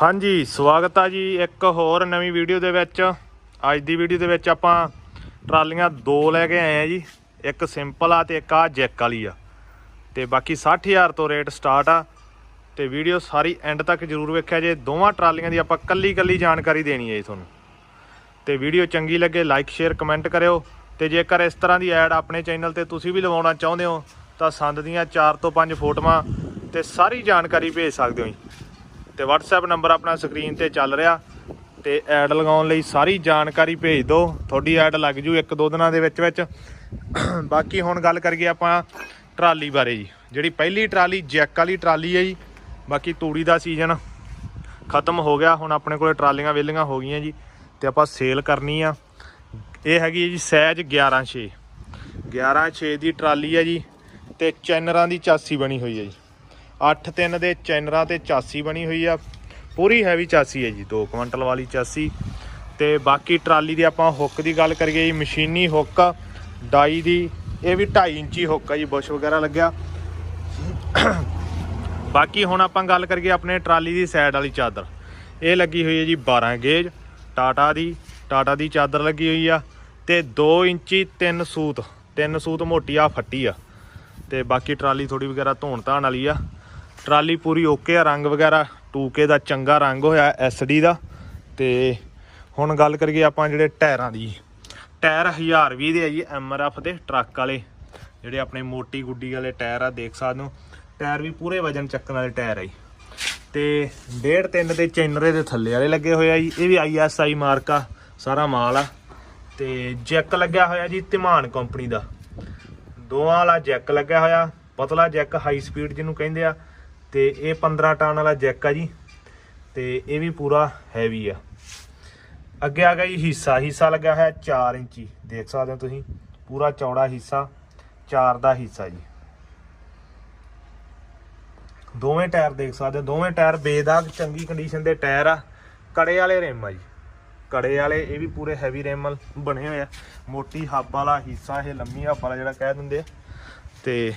ਹਾਂਜੀ, ਸਵਾਗਤ ਆ ਜੀ ਇੱਕ ਹੋਰ ਨਵੀਂ ਵੀਡੀਓ ਦੇ ਵਿੱਚ। ਅੱਜ ਦੀ ਵੀਡੀਓ ਦੇ ਵਿੱਚ ਆਪਾਂ ਟਰਾਲੀਆਂ ਦੋ ਲੈ ਕੇ ਆਏ ਆ ਜੀ, ਇੱਕ ਸਿੰਪਲ ਆ ਤੇ ਇੱਕ ਆ ਜੈਕ ਵਾਲੀ ਆ। ਤੇ ਬਾਕੀ 60000 ਤੋਂ ਰੇਟ ਸਟਾਰਟ ਆ, ਤੇ ਵੀਡੀਓ ਸਾਰੀ ਐਂਡ ਤੱਕ ਜਰੂਰ ਵੇਖਿਆ ਜੇ। ਦੋਵਾਂ ਟਰਾਲੀਆਂ ਦੀ ਆਪਾਂ ਕੱਲੀ ਕੱਲੀ ਜਾਣਕਾਰੀ ਦੇਣੀ ਹੈ ਜੀ ਤੁਹਾਨੂੰ। ਤੇ ਵੀਡੀਓ ਚੰਗੀ ਲੱਗੇ ਲਾਈਕ ਸ਼ੇਅਰ ਕਮੈਂਟ ਕਰਿਓ। ਤੇ ਜੇਕਰ ਇਸ ਤਰ੍ਹਾਂ ਦੀ ਐਡ ਆਪਣੇ ਚੈਨਲ ਤੇ ਤੁਸੀਂ ਵੀ ਲਵਾਉਣਾ ਚਾਹੁੰਦੇ ਹੋ, ਤਾਂ ਸੰਦ ਦੀਆਂ 4 ਤੋਂ 5 ਫੋਟੋਆਂ ਤੇ ਸਾਰੀ ਜਾਣਕਾਰੀ ਭੇਜ ਸਕਦੇ ਹੋ ਜੀ। ਤੇ WhatsApp ਨੰਬਰ ਆਪਣਾ ਸਕਰੀਨ ਤੇ ਚੱਲ ਰਿਹਾ ਤੇ ਐਡ ਲਗਾਉਣ ਲਈ ਸਾਰੀ ਜਾਣਕਾਰੀ ਭੇਜ ਦਿਓ। ਤੁਹਾਡੀ ਐਡ ਲੱਗ ਜੂ ਇੱਕ ਦੋ ਦਿਨਾਂ ਦੇ ਵਿੱਚ ਵਿੱਚ। ਬਾਕੀ ਹੁਣ ਗੱਲ ਕਰੀਏ ਆਪਾਂ ਟਰਾਲੀ ਬਾਰੇ ਜੀ। ਜਿਹੜੀ ਪਹਿਲੀ ਟਰਾਲੀ, ਜੈਕ ਵਾਲੀ ਟਰਾਲੀ ਹੈ ਜੀ। ਬਾਕੀ ਤੂੜੀ ਦਾ ਸੀਜ਼ਨ ਖਤਮ ਹੋ ਗਿਆ। ਹੁਣ ਆਪਣੇ ਕੋਲੇ ਟਰਾਲੀਆਂ ਵੇਲੀਆਂ ਹੋ ਗਈਆਂ ਜੀ ਤੇ ਆਪਾਂ ਸੇਲ ਕਰਨੀ ਆ। ਇਹ ਹੈਗੀ ਹੈ ਜੀ ਸਹਿਜ 116 116 ਦੀ ਟਰਾਲੀ ਹੈ ਜੀ ਤੇ ਚੈਨਰਾਂ ਦੀ ਚਾਸੀ ਬਣੀ ਹੋਈ ਹੈ ਜੀ। 8 3 ਦੇ ਚੈਨਰਾਂ ਤੇ ਚਾਸੀ ਬਣੀ ਹੋਈ ਆ। ਪੂਰੀ ਹੈਵੀ ਚਾਸੀ ਹੈ ਜੀ 2 ਕੁਇੰਟਲ ਵਾਲੀ ਚਾਸੀ। ਤੇ ਬਾਕੀ ਟਰਾਲੀ ਦੀ ਆਪਾਂ ਹੁੱਕ ਦੀ ਗੱਲ ਕਰੀਏ ਜੀ, ਮਸ਼ੀਨੀ ਹੁੱਕ ਡਾਈ ਦੀ, ਇਹ ਵੀ 2.5 ਇੰਚੀ ਹੁੱਕ ਆ ਜੀ, ਬੁਸ਼ ਵਗੈਰਾ ਲੱਗਿਆ। ਬਾਕੀ ਹੁਣ ਆਪਾਂ ਗੱਲ ਕਰੀਏ ਆਪਣੇ ਟਰਾਲੀ ਦੀ ਸਾਈਡ ਵਾਲੀ ਚਾਦਰ। ਇਹ ਲੱਗੀ ਹੋਈ ਹੈ ਜੀ 12 ਗੇਜ, ਟਾਟਾ ਦੀ ਟਾਟਾ ਦੀ ਚਾਦਰ ਲੱਗੀ ਹੋਈ ਆ। ਤੇ 2 ਇੰਚੀ 3 ਸੂਤ 3 ਸੂਤ ਮੋਟੀ ਆ, ਫੱਟੀ ਆ। ਤੇ ਬਾਕੀ ਟਰਾਲੀ ਥੋੜੀ ਵਗੈਰਾ ਧੋਣ ਧਾਣ ਵਾਲੀ ਆ। ਟਰਾਲੀ ਪੂਰੀ ਓਕੇ ਆ, ਰੰਗ ਵਗੈਰਾ 2K ਦਾ ਚੰਗਾ ਰੰਗ ਹੋਇਆ SD ਦਾ। ਤੇ ਹੁਣ ਗੱਲ ਕਰੀਏ ਆਪਾਂ ਜਿਹੜੇ ਟਾਇਰਾਂ ਦੀ। ਟਾਇਰ 1020 ਦੇ ਆ ਜੀ MRF ਦੇ ਟਰੱਕ ਵਾਲੇ। ਜਿਹੜੇ ਆਪਣੇ ਮੋਟੀ ਗੁੱਡੀ ਵਾਲੇ ਟਾਇਰ ਆ, ਦੇਖ ਸਕਦੇ ਹੋ। ਟਾਇਰ ਵੀ ਪੂਰੇ ਵਜਨ ਚੱਕਣ ਵਾਲੇ ਟਾਇਰ ਆ ਜੀ। ਤੇ 1.5 3 ਦੇ ਚੈਨਰੇ ਦੇ ਥੱਲੇ ਵਾਲੇ ਲੱਗੇ ਹੋਏ ਆ ਜੀ। ਇਹ ਵੀ ISI ਮਾਰਕ ਆ ਸਾਰਾ ਮਾਲ ਆ। ਤੇ ਜੈਕ ਲੱਗਿਆ ਹੋਇਆ ਜੀ, ਧਮਾਨ ਕੰਪਨੀ ਦਾ। ਦੋਵਾਂ ਵਾਲਾ ਜੈਕ ਲੱਗਿਆ ਹੋਇਆ, ਪਤਲਾ ਜੈਕ ਹਾਈ ਸਪੀਡ ਜਿਹਨੂੰ ਕਹਿੰਦੇ ਆ। ਤੇ ਇਹ 15 ਟਨ ਵਾਲਾ ਜੈਕ ਆ ਜੀ, ਤੇ ਇਹ ਵੀ ਪੂਰਾ ਹੈਵੀ ਆ। ਅੱਗੇ ਆ ਗਿਆ ਜੀ ਹਿੱਸਾ ਹਿੱਸਾ ਲੱਗਿਆ ਹੋਇਆ 4 ਇੰਚੀ, ਦੇਖ ਸਕਦੇ ਹੋ ਤੁਸੀਂ, ਪੂਰਾ ਚੌੜਾ ਹਿੱਸਾ 4 ਦਾ ਹਿੱਸਾ ਜੀ। ਦੋਵੇਂ ਟਾਇਰ ਦੇਖ ਸਕਦੇ ਹੋ, ਦੋਵੇਂ ਟਾਇਰ ਬੇਦਾਗ ਚੰਗੀ ਕੰਡੀਸ਼ਨ ਦੇ ਟਾਇਰ ਆ, ਕੜੇ ਵਾਲੇ ਰਿਮ ਆ ਜੀ। ਕੜੇ ਵਾਲੇ, ਇਹ ਵੀ ਪੂਰੇ ਹੈਵੀ ਰਿਮ ਬਣੇ ਹੋਏ ਆ। ਮੋਟੀ ਹੱਬ ਵਾਲਾ ਹਿੱਸਾ, ਇਹ ਲੰਮੀ ਹੱਬ ਵਾਲਾ ਜਿਹੜਾ ਕਹਿ ਦਿੰਦੇ ਆ। ਤੇ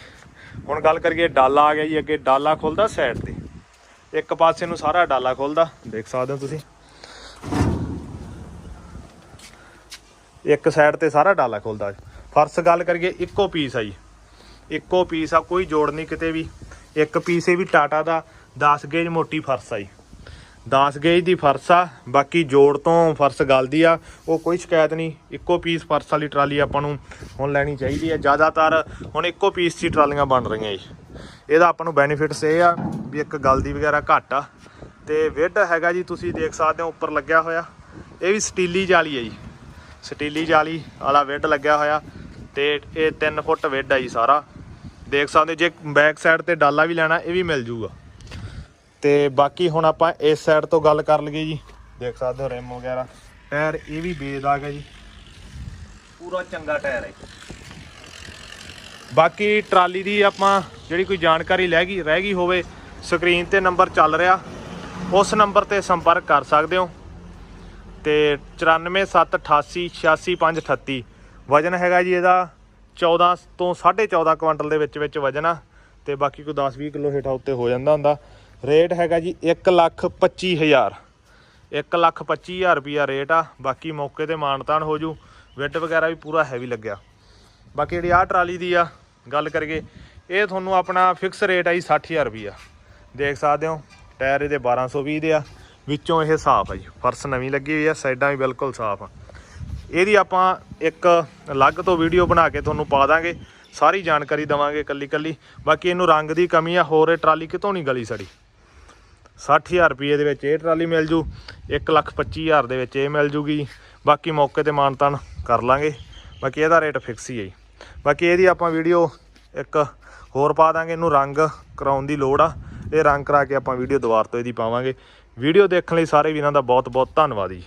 ਹੁਣ ਗੱਲ ਕਰੀਏ ਡਾਲਾ ਆ ਗਿਆ ਜੀ, ਅੱਗੇ ਡਾਲਾ ਖੁੱਲਦਾ ਸਾਈਡ ਤੇ। ਇੱਕ ਪਾਸੇ ਨੂੰ ਸਾਰਾ ਡਾਲਾ ਖੁੱਲਦਾ। ਦੇਖ ਸਕਦੇ ਹੋ ਤੁਸੀਂ? ਇੱਕ ਸਾਈਡ ਤੇ ਸਾਰਾ ਡਾਲਾ ਖੁੱਲਦਾ। ਫਰਸ਼ ਗੱਲ ਕਰੀਏ ਇੱਕੋ ਪੀਸ ਆ ਜੀ। ਇੱਕੋ ਪੀਸ ਆ, ਕੋਈ ਜੋੜ ਨਹੀਂ ਕਿਤੇ ਵੀ। ਇੱਕ ਪੀਸ ਇਹ ਵੀ ਟਾਟਾ ਦਾ 10 ਗੇਜ ਮੋਟੀ ਫਰਸ਼ ਆ ਜੀ। 10 ਗੇਜ ਦੀ ਫਰਸ਼ ਆ, ਬਾਕੀ ਜੋੜ ਤੋਂ ਫਰਸ਼ ਗਲਦੀ ਆ। ਉਹ ਕੋਈ ਸ਼ਿਕਾਇਤ ਨਹੀਂ, ਇੱਕੋ ਪੀਸ ਫਰਸ਼ ਵਾਲੀ ਟਰਾਲੀ ਆਪਾਂ ਨੂੰ ਹੁਣ ਲੈਣੀ ਚਾਹੀਦੀ ਹੈ ਜ਼ਿਆਦਾਤਰ ਹੁਣ ਇੱਕੋ ਪੀਸ ਦੀ ਟਰਾਲੀਆਂ ਬਣ ਰਹੀਆਂ ਜੀ। ਇਹਦਾ ਆਪਾਂ ਨੂੰ ਬੈਨੀਫਿਟਸ ਇਹ ਆ ਵੀ ਇੱਕ ਗਲਦੀ ਵਗੈਰਾ ਘੱਟ ਆ। ਤੇ ਵਿੱਡ ਹੈਗਾ ਜੀ, ਤੁਸੀਂ ਦੇਖ ਸਕਦੇ ਹੋ ਉੱਪਰ ਲੱਗਿਆ ਹੋਇਆ। ਇਹ ਵੀ ਸਟੀਲੀ ਜਾਲੀ ਹੈ ਜੀ। ਸਟੀਲੀ ਜਾਲੀ ਵਾਲਾ ਵਿੱਡ ਲੱਗਿਆ ਹੋਇਆ ਤੇ ਇਹ 3 ਫੁੱਟ ਵਿੱਡ ਆ ਜੀ ਸਾਰਾ। ਦੇਖ ਸਕਦੇ ਜੇ ਬੈਕ ਸਾਈਡ ਤੇ ਡਾਲਾ ਵੀ ਲੈਣਾ, ਇਹ ਵੀ ਮਿਲ ਜੂਗਾ। ਤੇ ਬਾਕੀ ਹੁਣ ਆਪਾਂ ਇਸ ਸਾਈਡ ਤੋਂ ਗੱਲ ਕਰ ਲਈਏ ਜੀ। ਦੇਖ ਸਕਦੇ ਹੋ ਰਿਮ ਵਗੈਰਾ। ਟਾਇਰ ਇਹ ਵੀ ਬੇਦਾਗ ਹੈ ਜੀ। ਪੂਰਾ ਚੰਗਾ ਟਾਇਰ ਹੈ ਬਾਕੀ ਟਰਾਲੀ ਦੀ ਆਪਾਂ ਜਿਹੜੀ ਕੋਈ ਜਾਣਕਾਰੀ ਲੈ ਗਈ ਰਹਿ ਗਈ ਹੋਵੇ ਸਕਰੀਨ ਤੇ ਨੰਬਰ ਚੱਲ ਰਿਹਾ। ਉਸ ਨੰਬਰ ਤੇ ਸੰਪਰਕ ਕਰ ਸਕਦੇ ਹੋ। ਤੇ 9478866538 ਵਜਨ ਹੈਗਾ ਜੀ ਇਹਦਾ 14 ਤੋਂ 14.5 ਕੁਇੰਟਲ ਦੇ ਵਿੱਚ ਵਿੱਚ ਵਜਨ ਆ। ਤੇ ਬਾਕੀ ਕੋਈ 10-20 ਕਿਲੋ ਹੇਠਾਂ ਉੱਤੇ ਹੋ ਜਾਂਦਾ ਹੁੰਦਾ। ਰੇਟ ਹੈਗਾ ਜੀ 125000 125000 ਰੁਪਿਆ ਰੇਟ ਆ। ਬਾਕੀ ਮੌਕੇ ਤੇ ਮਾਨਤਾਨ ਹੋ ਜੂ। ਵਿੱਡ ਵਗੈਰਾ ਵੀ ਪੂਰਾ ਹੈਵੀ ਲੱਗਿਆ। ਬਾਕੀ ਜਿਹੜੀ ਆਹ ਟਰਾਲੀ ਦੀ ਆ, ਗੱਲ ਕਰੀਏ, ਇਹ ਤੁਹਾਨੂੰ ਆਪਣਾ ਫਿਕਸ ਰੇਟ ਆ ਜੀ 60000 ਰੁਪਿਆ ਦੇਖ ਸਕਦੇ ਹੋ, ਟਾਇਰ ਇਹਦੇ 1220 ਦੇ ਆ। ਵਿੱਚੋਂ ਇਹ ਸਾਫ਼ ਆ ਜੀ। ਫਰਸ਼ ਨਵੀਂ ਲੱਗੀ ਹੋਈ ਆ, ਸਾਈਡਾਂ ਵੀ ਬਿਲਕੁਲ ਸਾਫ਼ ਆ। ਇਹਦੀ ਆਪਾਂ ਇੱਕ ਅਲੱਗ ਤੋਂ ਵੀਡੀਓ ਬਣਾ ਕੇ ਤੁਹਾਨੂੰ ਪਾ ਦਾਂਗੇ। ਸਾਰੀ ਜਾਣਕਾਰੀ ਦਵਾਂਗੇ ਕੱਲੀ ਕੱਲੀ ਬਾਕੀ ਇਹਨੂੰ ਰੰਗ ਦੀ ਕਮੀ ਆ, ਹੋਰ ਇਹ ਟਰਾਲੀ ਕਿਤੋਂ ਨਹੀਂ ਗਲੀ ਸੜੀ। 60000 ਰੁਪਏ ਦੇ ਵਿੱਚ ਇਹ ਟਰਾਲੀ ਮਿਲ ਜੂ 125000 ਦੇ ਵਿੱਚ ਇਹ ਮਿਲ ਜੂਗੀ। ਬਾਕੀ ਮੌਕੇ ਤੇ ਮਾਨਤਾਨ ਕਰ ਲਾਂਗੇ। ਬਾਕੀ ਇਹਦਾ ਰੇਟ ਫਿਕਸ ਹੀ ਹੈ ਜੀ। ਬਾਕੀ ਇਹਦੀ ਆਪਾਂ ਵੀਡੀਓ ਇੱਕ ਹੋਰ ਪਾ ਦਾਂਗੇ, ਇਹਨੂੰ ਰੰਗ ਕਰਾਉਣ ਦੀ ਲੋੜ ਆ। ਇਹ ਰੰਗ ਕਰਾ ਕੇ ਆਪਾਂ ਵੀਡੀਓ ਦੁਬਾਰ ਤੋਂ ਇਹਦੀ ਪਾਵਾਂਗੇ। ਵੀਡੀਓ ਦੇਖਣ ਲਈ ਸਾਰੇ ਵੀਰਾਂ ਦਾ ਬਹੁਤ ਬਹੁਤ ਧੰਨਵਾਦ ਜੀ।